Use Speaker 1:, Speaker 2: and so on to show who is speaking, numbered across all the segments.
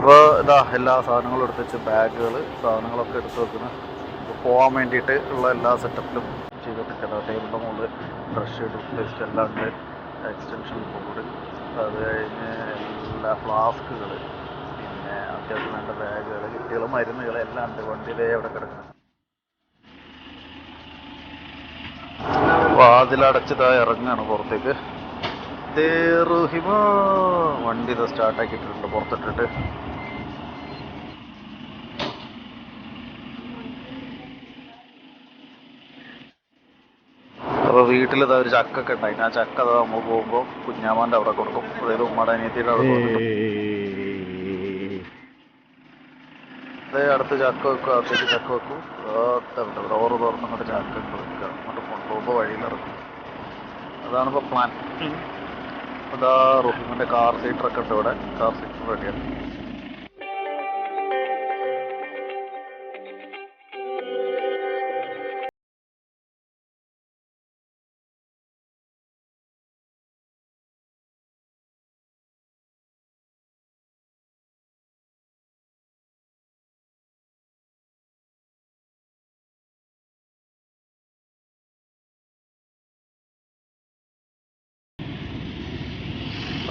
Speaker 1: അപ്പോൾ ഇതാ എല്ലാ സാധനങ്ങളും എടുത്ത് വെച്ച് ബാഗുകൾ സാധനങ്ങളൊക്കെ എടുത്ത് വെക്കുന്നു. പോകാൻ വേണ്ടിയിട്ട് ഉള്ള എല്ലാ സെറ്റപ്പിലും ചെയ്തിട്ടുണ്ട് ടേബിളിന്റെ മുകളിൽ ബ്രഷ് ടൂത്ത്പേസ്റ്റ് എല്ലാം ഉണ്ട്. എക്സ്റ്റൻഷൻ ബോർഡ് അത് കഴിഞ്ഞ് എല്ലാ ഫ്ലാസ്കുകൾ പിന്നെ അത്യാവശ്യം വേണ്ട ബാഗുകൾ കിട്ടികൾ മരുന്നുകൾ എല്ലാം ഉണ്ട്. വണ്ടിയിലേ അവിടെ കിടക്കുന്നത് വാതിലടച്ചിതാ ഇറങ്ങാണ് പുറത്തേക്ക്. വണ്ടി ഇത് സ്റ്റാർട്ടാക്കിയിട്ടുണ്ട് പുറത്തിട്ടിട്ട്. വീട്ടിൽ ഇതാ ഒരു ചക്കൊക്കെ ഉണ്ടായിരുന്നു ആ ചക്ക അതാ നമ്മൾ പോകുമ്പോൾ കുഞ്ഞാമാന്റെ അവിടെ കൊടുക്കും. അതായത് ഉമ്മയുടെ അനിയത്തിയുടെ അവിടെ കൊടുക്കും. അതേ അടുത്ത് ചക്ക വെക്കും അകത്തേക്ക് ചക്ക വെക്കും. ഡോറ് തുറന്ന് അങ്ങോട്ട് ചക്ക ഇങ്ങോട്ട് വെക്കുക. അങ്ങോട്ട് കൊണ്ടുപോകുമ്പോൾ വഴിയിലിറക്കും അതാണ് ഇപ്പോൾ പ്ലാൻ അതാ റൂഹിമിന്റെ കാർ സീറ്ററൊക്കെ ഉണ്ട് ഇവിടെ. കാർ സീറ്റർ റെഡിയാണ്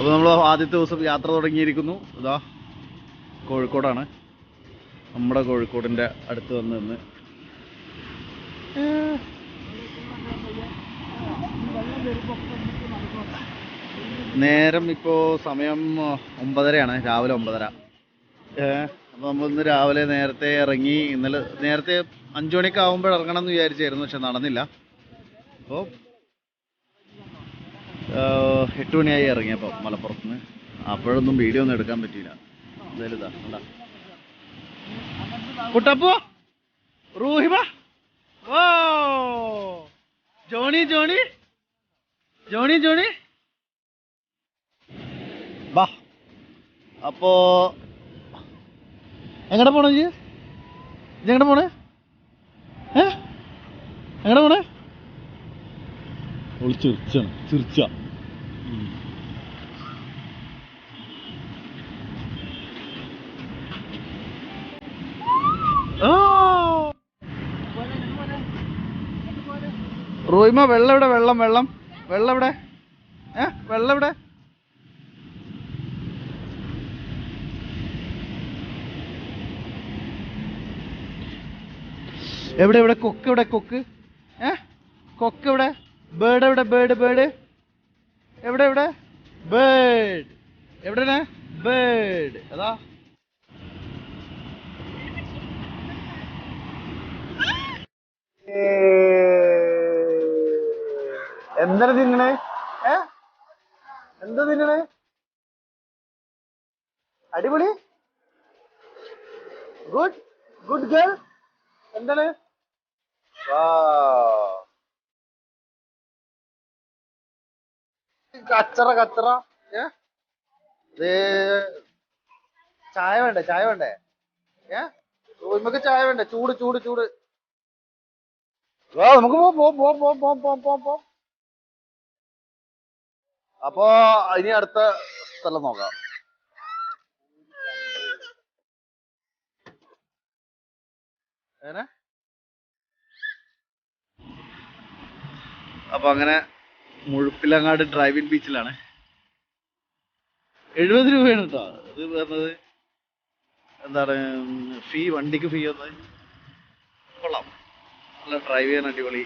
Speaker 2: അപ്പോൾ നമ്മൾ ആദ്യത്തെ ദിവസം യാത്ര തുടങ്ങിയിരിക്കുന്നു. ഇതാ കോഴിക്കോടാണ്. നമ്മുടെ കോഴിക്കോടിന്റെ അടുത്ത് വന്ന് നിന്ന്. നേരം ഇപ്പോൾ സമയം ഒമ്പതരയാണ്. രാവിലെ ഒമ്പതര. അപ്പോൾ നമ്മൾ ഇന്ന് രാവിലെ നേരത്തെ ഇറങ്ങി ഇന്നലെ നേരത്തെ അഞ്ചു മണിക്ക് ആകുമ്പോൾ ഇറങ്ങണം എന്ന് വിചാരിച്ചായിരുന്നു പക്ഷെ നടന്നില്ല. അപ്പോൾ എട്ട് മണിയായി ഇറങ്ങിയപ്പോൾ മലപ്പുറത്ത് നിന്ന് അപ്പോഴൊന്നും വീഡിയോ ഒന്നും എടുക്കാൻ പറ്റിയില്ല. എന്തായാലും ഇതാ കണ്ടാ? കുട്ടപ്പോ റൂഹിമ ഓ ജോണി ജോണി ജോണി ജോണി. ബാ അപ്പോ എങ്ങടെ പോണേ ജി എങ്ങടെ പോണേ? ഏ? എങ്ങടെ പോണേ? ഒളിച്ചു ചിരിച്ചാണ് ചിരിച്ച റോയിമ വെള്ളം ഇവിടെ വെള്ളം വെള്ളം. വെള്ളം ഇവിടെ ഏ? വെള്ളം ഇവിടെ എവിടെ? ഇവിടെ കൊക്ക് ഇവിടെ കൊക്ക്. ഏ? കൊക്ക് ഇവിടെ ബേർഡ് എവിടെ? Bird bird. എവിടെ എവിടെ? ബേർഡ്. എവിടെ ബേർഡ്. അതാ. എന്താണ് തിന്നണേ? ഏ? എന്താ തിന്നണേ? അടിപൊളി. ഗുഡ് ഗുഡ് ഗേൾ എന്താണ്? കച്ചറ കച്ചറ. ഏ? ചായ വേണ്ടേ? ചായ വേണ്ടേ? ഏ? നമുക്ക് ചായ വേണ്ടേ? ചൂട് ചൂട് ചൂട്. നമുക്ക് പോ പോ പോ പോ പോ പോ പോം. അപ്പോ ഇനി അടുത്ത സ്ഥലം നോക്കാം. ഏനെ? അപ്പൊ അങ്ങനെ മുഴുപ്പിലങ്ങാട് ഡ്രൈവിംഗ് ബീച്ചിലാണ് എഴുപത് രൂപയാണ് കേട്ടോ ഇത് പറഞ്ഞത് എന്താണ് ഫീ വണ്ടിക്ക് ഫീ ഒന്ന് കൊള്ളാം. നല്ല ഡ്രൈവ് ചെയ്യാൻ അടിപൊളി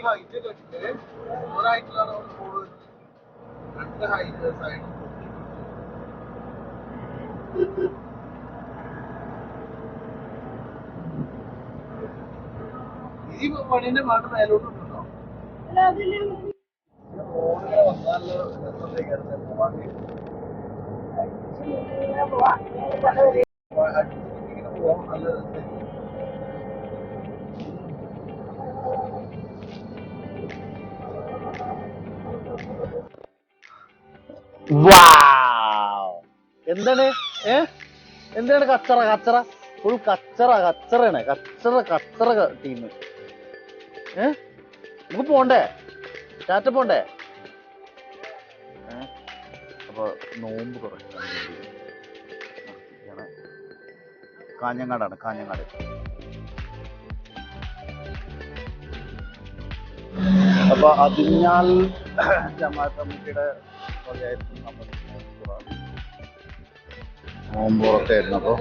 Speaker 3: ഈ ഹൈറ്റ് കണ്ടിട്ട് ഒരു ഹൈറ്റിലാണ് അവിടെ സ്കൂൾ രണ്ട് ഹൈറ്റേഴ്സ് ആയിട്ട് ഈ പണീന്റെ മാട്ട് മേലോട്ടുണ്ടോ ഓടിങ്ങനെ വന്നാലോ രസത്തേക്കാണ് പോവാൻ
Speaker 2: എന്താണ്? ഏ? എന്താണ് കച്ചറ? കച്ചറ? ഫുൾ കച്ചറ കച്ചറയാണ്. കച്ചറ കച്ചറ ടീം ഏ? നമുക്ക് പോണ്ടേ? ടാറ്റ പോണ്ടേ? അപ്പൊ നോമ്പ് കുറയ്ക്കാൻ. കാഞ്ഞങ്ങാടാണ് കാഞ്ഞങ്ങാട്. അപ്പൊ അതിഞ്ഞാൽ ജമാഅത്ത് കമ്മിറ്റിയുടെ വകയായിരുന്നു നമ്മൾ നോമ്പുറത്തായിരുന്നു ആയിരുന്നു അപ്പൊ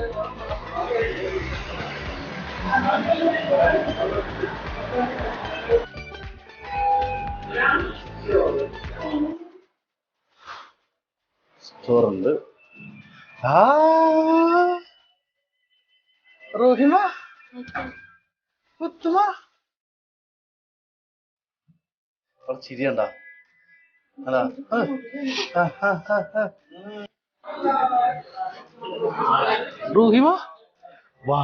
Speaker 2: സ്റ്റോറുണ്ട് റോഹിമ അവിടെ ചിരിയണ്ട. അതാ ആ, ആ, ആ, ആ. റൂഹിമ വാ